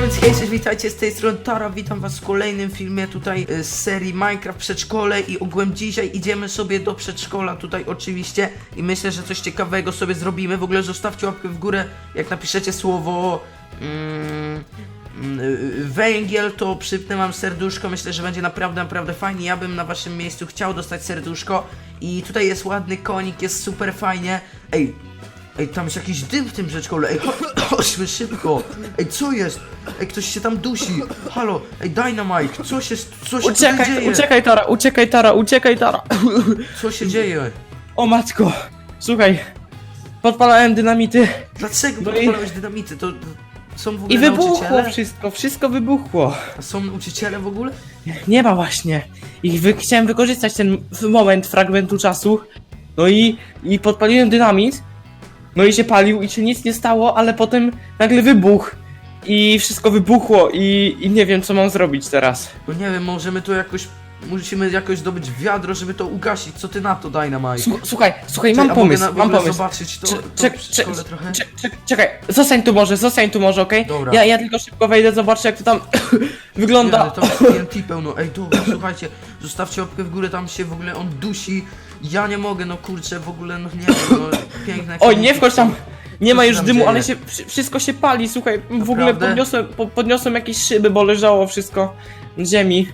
Więc witajcie z tej strony Tara, witam was w kolejnym filmie tutaj y, z serii Minecraft Przedszkole i ogółem dzisiaj idziemy sobie do przedszkola tutaj oczywiście i myślę, że coś ciekawego sobie zrobimy, w ogóle zostawcie łapkę w górę, jak napiszecie słowo mm, mm, y, węgiel, to przypnę wam serduszko, myślę, że będzie naprawdę, naprawdę fajnie, ja bym na waszym miejscu chciał dostać serduszko i tutaj jest ładny konik, jest super fajnie, ej, Ej, tam jest jakiś dym w tym przedszkolu. Ej, cho- chodźmy szybko. Ej, co jest? Ej, ktoś się tam dusi. Halo, ej, Dynamite, co się, co się tutaj Uciekaj, dzieje? uciekaj Tara, uciekaj Tara, uciekaj Tara. Co się dzieje? O matko, słuchaj, podpalałem dynamity Dlaczego No i- podpalałeś dynamity? To są w ogóle i wybuchło nauczyciele? wszystko, wszystko wybuchło. A są nauczyciele w ogóle? Nie ma właśnie. I wy, chciałem wykorzystać ten f- moment fragmentu czasu. No i, i podpaliłem dynamit. No i się palił i się nic nie stało, ale potem nagle wybuch. I wszystko wybuchło i, i nie wiem co mam zrobić teraz. No nie wiem, możemy to jakoś... Musimy jakoś zdobyć wiadro, żeby to ugasić. Co ty na to, Dynamite? Słu- Słuchaj, słuchaj, Czekaj, mam mogę pomysł, na, w mam ogóle pomysł. zobaczyć to, Cze- to czek- w czek- trochę? Czek- czek- Czekaj, zostań tu może, zostań tu może, okej? Dobra. Ja, ja tylko szybko wejdę, zobaczę jak to tam Nie, ale wygląda. tam jest TNT pełno. Ej, dobra, słuchajcie, zostawcie łapkę w górę, tam się w ogóle on dusi. Ja nie mogę, no kurczę, w ogóle, no nie wiem, no piękne. Oj, nie wchodź tam! Nie ma już tam dymu, dzieje? ale się, wszy- wszystko się pali, słuchaj, w ogóle Naprawdę? podniosłem, po, podniosłem jakieś szyby, bo leżało wszystko na ziemi.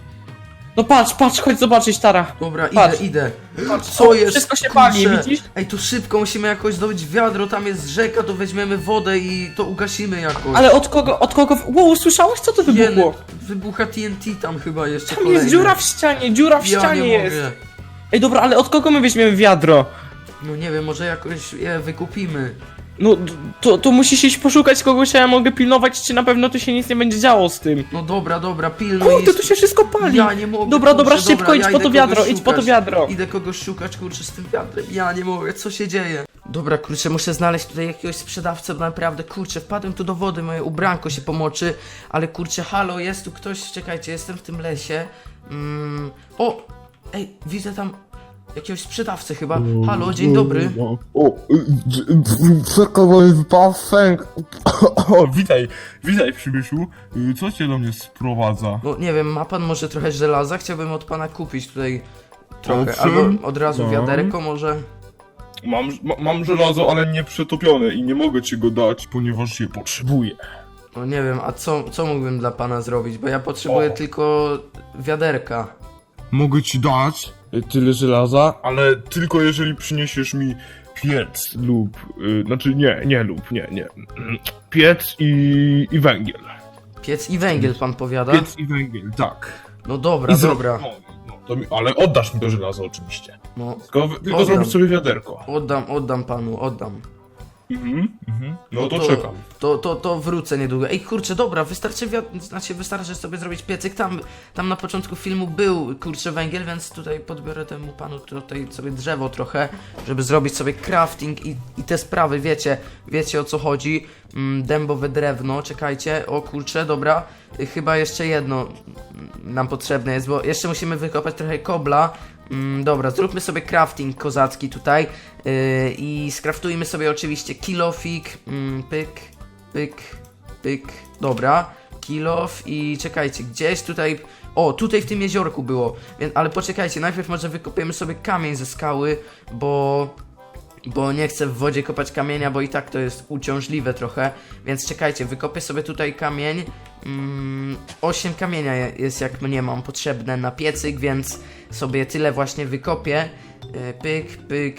No patrz, patrz, chodź zobaczyć, Tara. Dobra, idę, Patrz. idę. Patrz, Co o, jest? Wszystko się Kurczę. pali, widzisz? Ej, tu szybko musimy jakoś zdobyć wiadro, tam jest rzeka, to weźmiemy wodę i to ugasimy jakoś. Ale od kogo, od kogo... Wow, słyszałeś co to Jeny, wybuchło? Wybucha TNT tam chyba jeszcze Tam jest dziura w ścianie, dziura w Ja ścianie nie jest. mogę. Ej, dobra, ale od kogo my weźmiemy wiadro? No nie wiem, może jakoś je wykupimy. No, to, to musisz iść poszukać kogoś, a ja mogę pilnować, czy na pewno tu się nic nie będzie działo z tym. No dobra, dobra, pilnuj. Kurde, tu się wszystko pali. Ja nie mogę. Dobra, dobra, kurczę, szybko, idź ja po idę to wiadro, kogoś idź po to szukać. wiadro. Idę kogoś szukać, kurczę, z tym wiatrem. Ja nie mogę, co się dzieje? Dobra, kurczę, muszę znaleźć tutaj jakiegoś sprzedawcę, bo naprawdę, kurczę, wpadłem tu do wody, moje ubranko się pomoczy, ale kurczę, halo, jest tu ktoś, czekajcie, jestem w tym lesie. Mm, o, ej, widzę tam jakiegoś sprzedawcę chyba. Halo, dzień dobry. O, czekaj, basen. O, witaj, witaj przybyszu. Y, Co cię do mnie sprowadza? No nie wiem, ma pan może trochę żelaza? Chciałbym od pana kupić tutaj trochę, albo od razu No. wiaderko może. Mam, ma, mam żelazo, ale nie przetopione i nie mogę ci go dać, ponieważ je potrzebuję. No nie wiem, a co, co mógłbym dla pana zrobić? Bo ja potrzebuję O. tylko wiaderka. Mogę ci dać y, tyle żelaza, ale tylko jeżeli przyniesiesz mi piec lub, y, znaczy nie, nie lub, nie, nie. Piec i, i węgiel. Piec i węgiel pan powiada? Piec i węgiel, tak. No dobra, zrób- dobra. No, no, to mi, ale oddasz mi to żelazo oczywiście. No, Tylko, tylko Oddam. zrobić sobie wiaderko. oddam, oddam panu, oddam. Mhm, mhm. No, No to, to- czekam. To, to, to wrócę niedługo. Ej, kurczę, dobra, wystarczy znaczy wystarczy sobie zrobić piecyk. Tam, tam na początku filmu był, kurczę, węgiel, więc tutaj podbiorę temu panu tutaj sobie drzewo trochę, żeby zrobić sobie crafting i, i te sprawy, wiecie, wiecie o co chodzi. Mm, dębowe drewno, czekajcie, o kurczę, dobra. Y, Chyba jeszcze jedno mm, nam potrzebne jest, bo jeszcze musimy wykopać trochę kobla. Mm, dobra, zróbmy sobie crafting kozacki tutaj yy, i skraftujmy sobie oczywiście kilofik, mm, pyk, pyk, pyk, dobra, kilof i czekajcie, gdzieś tutaj, o, tutaj w tym jeziorku było, ale poczekajcie, najpierw może wykopiemy sobie kamień ze skały, bo bo nie chcę w wodzie kopać kamienia, bo i tak to jest uciążliwe trochę, więc czekajcie, wykopię sobie tutaj kamień. Mm, 8 kamienia je- jest jak mnie mam potrzebne na piecyk, więc sobie tyle właśnie wykopię. Y, Pyk, pyk,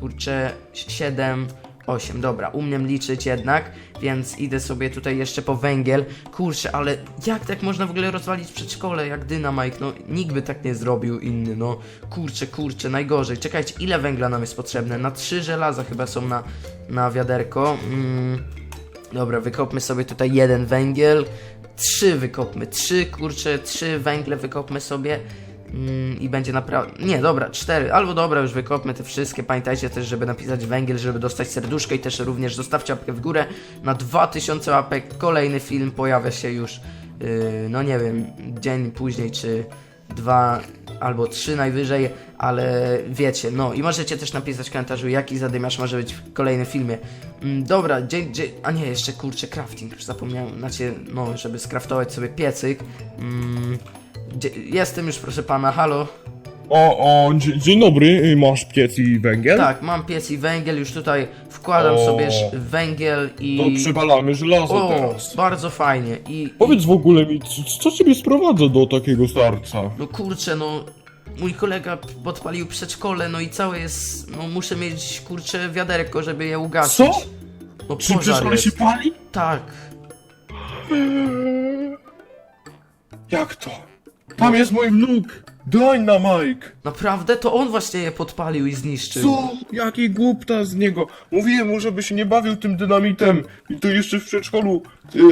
kurczę, 7, 8, dobra, umiem liczyć jednak, więc idę sobie tutaj jeszcze po węgiel. Kurczę, ale jak tak można w ogóle rozwalić przedszkole jak dynamite? No nikt by tak nie zrobił inny, no kurczę, kurczę, najgorzej. Czekajcie, ile węgla nam jest potrzebne? Na trzy żelaza chyba są na, na wiaderko. Mm. Dobra, wykopmy sobie tutaj jeden węgiel. Trzy wykopmy, trzy kurczę, trzy węgle wykopmy sobie. Mm, I będzie naprawdę. Nie, dobra, cztery. Albo dobra, już wykopmy te wszystkie. Pamiętajcie też, żeby napisać węgiel, żeby dostać serduszko i też również zostawcie łapkę w górę. Na 2000 łapek kolejny film pojawia się już. Yy, no nie wiem, dzień później, czy, dwa albo trzy najwyżej, ale wiecie, no i możecie też napisać w komentarzu, jaki zadymiarz może być w kolejnym filmie. Mm, dobra, dzień, dzień, a nie, jeszcze kurczę, crafting, już zapomniałem, znaczy, no, żeby skraftować sobie piecyk. Mm, jestem już, proszę pana, halo. O, o, dzie- dzień dobry, y, masz piec i węgiel? Tak, mam piec i węgiel, już tutaj wkładam O. sobie węgiel i... To przepalamy żelazo O, teraz. bardzo fajnie i... Powiedz w ogóle mi, co, co ciebie sprowadza do takiego starca? no kurczę, no... Mój kolega podpalił przedszkole, no i całe jest... No muszę mieć, kurczę, wiaderko, żeby je ugasić. Co? No Czy pożar przedszkole jest. się pali? Tak. Jak to? Tam jest mój wnuk! Dynamike! Naprawdę? To on właśnie je podpalił i zniszczył. Co? Jaki głupta z niego! Mówiłem mu, żeby się nie bawił tym dynamitem i to jeszcze w przedszkolu,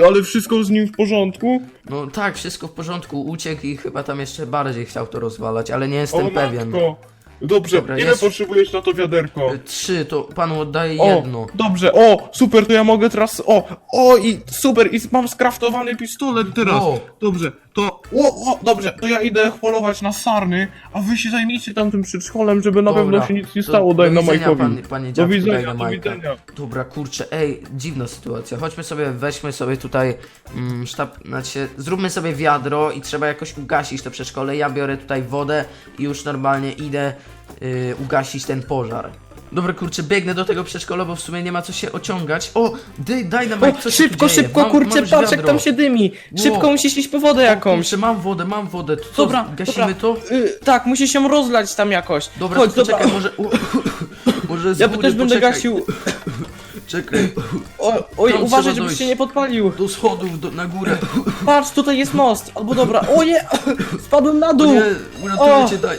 ale wszystko z nim w porządku? No tak, wszystko w porządku, uciekł i chyba tam jeszcze bardziej chciał to rozwalać, ale nie jestem o pewien. Dobrze, Dobra, ile jest- potrzebujesz na to wiaderko? Y, Trzy, to panu oddaję O, jedno. dobrze, o, super, to ja mogę teraz, o, o i super, i mam skraftowany pistolet teraz. O. Dobrze, to, o, o, dobrze, to ja idę polować na sarny, a wy się zajmijcie tam tym przedszkolem, żeby na Dobra, pewno się nic nie to stało do widzenia, Dynamite'owi. pan- panie Do dziadku widzenia, do Dynamite'a. widzenia. Dobra, kurczę, ej, dziwna sytuacja. Chodźmy sobie, weźmy sobie tutaj mm, sztab, znaczy, zróbmy sobie wiadro i trzeba jakoś ugasić to przedszkole. Ja biorę tutaj wodę i już normalnie idę y, ugasić ten pożar. Dobra, kurczę, biegnę do tego przedszkola, bo w sumie nie ma co się ociągać. O, daj, daj nam O, szybko, szybko, kurczę, patrz jak tam się dymi. Szybko Wow. musisz iść po wodę jakąś. Kurczę, mam wodę, mam wodę. To co, Dobra, gasimy dobra. to? Y, tak, musisz ją rozlać tam jakoś. Dobra, Chodź, dobra. poczekaj, może... O, może z Ja góry, też będę poczekaj. gasił. Czekaj, O, oj, Tam uważaj, trzeba żebyś dojść. się nie podpalił. do schodów, do, na górę. Patrz, tutaj jest most. Albo dobra, o nie, spadłem na O dół. nie, O. cię, daj.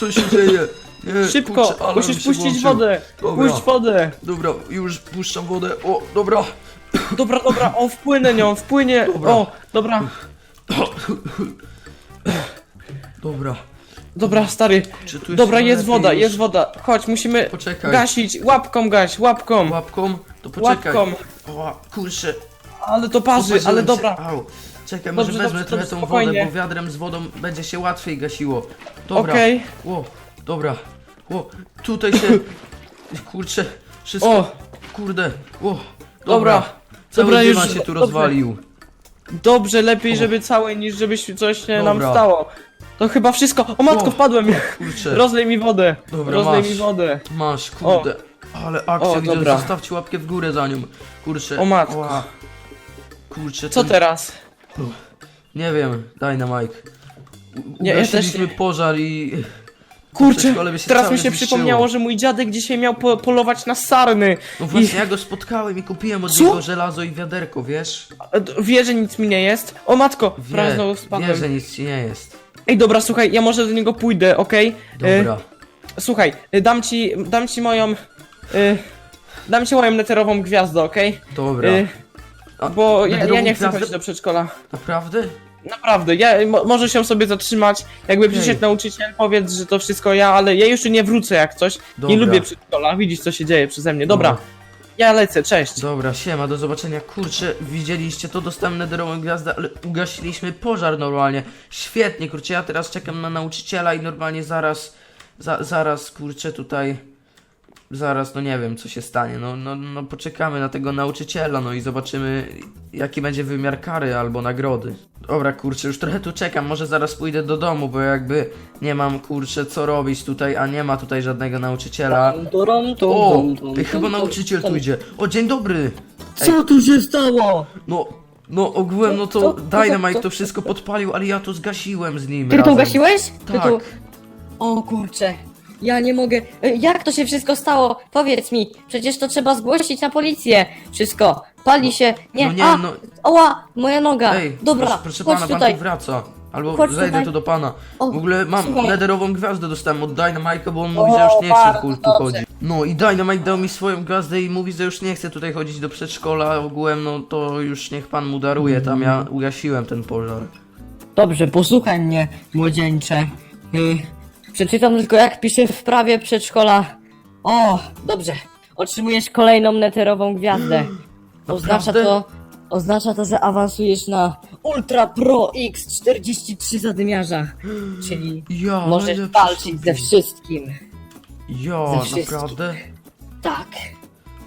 Co się dzieje? Nie, Szybko, kurczę, alarm musisz się puścić włączył. wodę. Dobra. Puść wodę. Dobra, już puszczam wodę. O, dobra. Dobra, dobra, o, wpłynę nią, wpłynie. Dobra. O, dobra, Dobra. dobra, stary. Czy tu Dobra, jest lepiej woda, już? jest woda. Chodź, musimy Poczekaj. gasić. Łapką gaś, łapką. Łapką? To poczekaj. Łapką. O, kurczę. Ale to parzy, ale się. dobra. Au. Czekaj, może Dobrze, wezmę dobrze, trochę dobrze, tą spokojnie. wodę, bo wiadrem z wodą będzie się łatwiej gasiło. Dobra. Okej. Ło, dobra. Ło, tutaj się... Kurczę, wszystko... O, Kurde. Ło, dobra. Dobra. Cały Dobra, dywan już- się tu dobrze. rozwalił. dobrze, lepiej, O. żeby całe, niż żeby się coś e, nam Dobra. stało. To chyba wszystko. O matko, O. wpadłem. Kurczę. Rozlej mi wodę. Dobra, Rozlej masz. mi wodę. Masz, kurde. Ale akcja, O, widzę, dobra. zostawcie łapkę w górę za nią. Kurczę. O matko. Ła. Kurczę, Co ten- teraz? Nie wiem, daj na Mike. U- Nie, ja też nie. pożar i... Kurczę, przedszkole by się teraz mi się przypomniało, że mój dziadek dzisiaj miał po polować na sarny. No właśnie, ja go spotkałem i kupiłem od Co? niego żelazo i wiaderko, wiesz? D- Wie, że nic mi nie jest. O matko, prawie Wie, znowu wie, spadłem. że nic ci nie jest. Ej, dobra, słuchaj, ja może do niego pójdę, okej? Dobra. E, słuchaj, e, dam ci, dam ci moją, e, dam ci moją neterową gwiazdę, okej? Dobra. E, bo ja, ja nie chcę chodzić do przedszkola. Naprawdę? Naprawdę, ja, mo, możesz się sobie zatrzymać, jakby Okej. przyszedł nauczyciel, powiedz, że to wszystko ja, ale ja już nie wrócę jak coś. Dobra. Nie lubię przedszkola, widzisz co się dzieje przeze mnie. Dobra, ja lecę, cześć. Dobra, siema, do zobaczenia. Kurczę, widzieliście to? Dostałem nederową gwiazdę, ale ugasiliśmy pożar normalnie. Świetnie, kurczę, ja teraz czekam na nauczyciela i normalnie zaraz, za, zaraz, kurczę, tutaj, zaraz, no nie wiem, co się stanie. No, no, no poczekamy na tego nauczyciela, no i zobaczymy, jaki będzie wymiar kary albo nagrody. Dobra, kurczę, już trochę tu czekam, może zaraz pójdę do domu, bo jakby nie mam, kurczę, co robić tutaj, a nie ma tutaj żadnego nauczyciela. O, ty chyba nauczyciel tu idzie. O, dzień dobry! Co tu się stało? No, no ogółem, no to? Dynamite to wszystko podpalił, ale ja to zgasiłem z nim Ty razem. to ugasiłeś? Ty Tak. to... O kurczę, ja nie mogę. E, Jak to się wszystko stało? Powiedz mi, przecież to trzeba zgłosić na policję. Wszystko. Pali się. Nie, No nie, a, no- oła, moja noga. Ej, Dobra, proszę, proszę chodź pana, pan tutaj. tu wraca. Albo Chodź zejdę tutaj. tu do pana. O, W ogóle mam słuchaj. nederową gwiazdę dostałem od Dynamite'a, bo on O, mówi, że już nie chce bardzo tu dobrze. chodzić. No i Dynamite dał mi swoją gwiazdę i mówi, że już nie chce tutaj chodzić do przedszkola. Ogółem, no to już niech pan mu daruje, tam ja ugasiłem ten pożar. Dobrze, posłuchaj mnie, młodzieńcze. Y, Przeczytam tylko jak pisze w prawie przedszkola. O, dobrze. Otrzymujesz kolejną neterową gwiazdę. Oznacza to, oznacza to, że awansujesz na Ultra Pro X43 zadymiarza. Czyli Ja, możesz najlepszy walczyć ze stupień. wszystkim. Ja, ze wszystkim. naprawdę? Tak.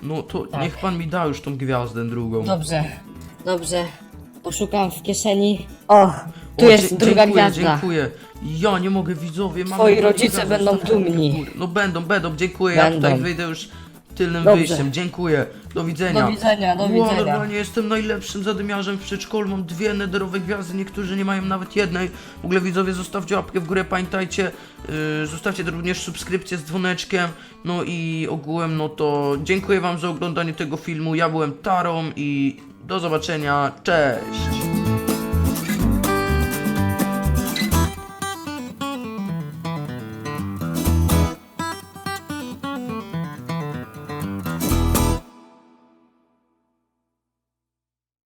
No to Tak. niech pan mi da już tą gwiazdę drugą. Dobrze, dobrze. Poszukam w kieszeni. O, tu O, jest dzie- druga dziękuję, gwiazda. Dziękuję. Ja nie mogę, widzowie. Mamy Twoi rodzice będą zostawcie łapkę w dumni. górę. No będą, będą, dziękuję. Ja Będą. tutaj wyjdę już tylnym Dobrze. wyjściem. Dziękuję. Do widzenia. Do widzenia, do Ło, widzenia. normalnie jestem najlepszym zadymiarzem w przedszkolu. Mam dwie nederowe gwiazdy, niektórzy nie mają nawet jednej. W ogóle widzowie, zostawcie łapkę w górę, pamiętajcie. Yy, zostawcie również subskrypcję z dzwoneczkiem. No i ogółem, no to dziękuję wam za oglądanie tego filmu. Ja byłem Tarą i do zobaczenia. Cześć!